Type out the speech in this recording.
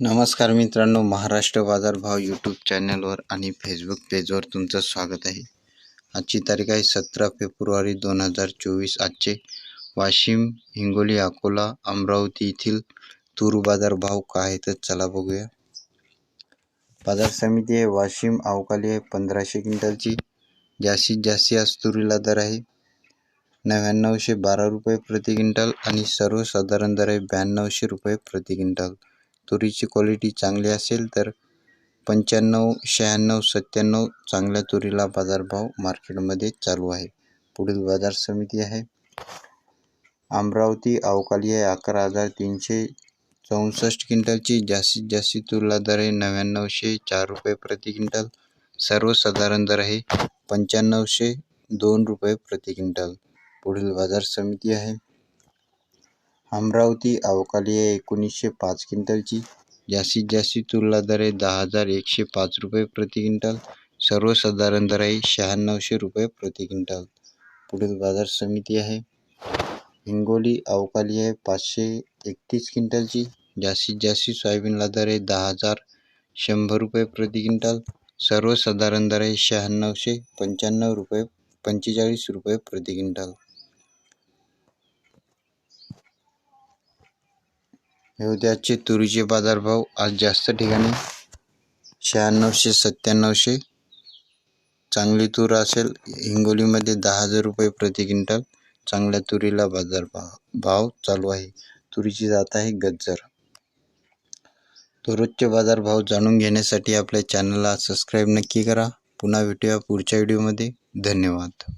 नमस्कार मित्रांनो महाराष्ट्र बाजारभाव यूट्यूब चॅनलवर आणि फेसबुक पेजवर तुमचं स्वागत आहे. आजची तारीख आहे सतरा फेब्रुवारी दोन हजार चोवीस. आजचे वाशिम हिंगोली अकोला अमरावती येथील तूर बाजारभाव काय आहे तर चला बघूया. बाजार समिती आहे वाशिम अवकाली आहे पंधराशे क्विंटलची. जास्तीत जास्ती आज तुरीला दर आहे नव्याण्णवशे बारा रुपये प्रति क्विंटल आणि सर्वसाधारण दर आहे ब्याण्णवशे रुपये प्रति क्विंटल. तुरीची क्वालिटी चांगली असेल तर पंच्याण्णव शहाण्णव सत्त्याण्णव चांगल्या तुरीला बाजारभाव मार्केटमध्ये चालू आहे. पुढील बाजार समिती आहे. अमरावती अवकाली आहे. अकरा हजार तीनशे चौसष्ट क्विंटलची जास्तीत जास्त तुरीला दर आहे नव्याण्णवशे चार रुपये प्रति क्विंटल. सर्वसाधारण दर आहे पंच्याण्णवशे दोन रुपये प्रति क्विंटल. पुढील बाजार समिती आहे. अमरावती अवकाली आहे एकोणीसशे पाच क्विंटलची. जास्तीत जास्त तुरला दर आहे दहा हज़ार एकशे पाच रुपये प्रति क्विंटल. सर्वसाधारण दर आहे शहाण्णवशे रुपये प्रति क्विंटल. पुढील बाज़ार समिती आहे. हिंगोली अवकाली आहे पाचशे एकतीस क्विंटलची. जास्तीत जास्त सोयाबीनला दर आहे दहा हज़ार शंभर रुपये प्रति क्विंटल. सर्वसाधारण दर आहे शहाण्णवशे पंच्याण्णव रुपये पंचेचाळीस रुपये प्रति क्विंटल. हे तुरीचे बाजारभाव. आज जास्त ठिकाणी शहाण्णवशे सत्त्याण्णवशे. चांगली तूर असेल हिंगोलीमध्ये दहा हजार रुपये प्रति क्विंटल. चांगल्या तुरीला बाजारभाव भाव चालू आहे. तुरीची जात आहे गज्जर. दररोजचे बाजारभाव जाणून घेण्यासाठी आपल्या चॅनलला सबस्क्राईब नक्की करा. पुन्हा भेटूया पुढच्या व्हिडिओमध्ये धन्यवाद.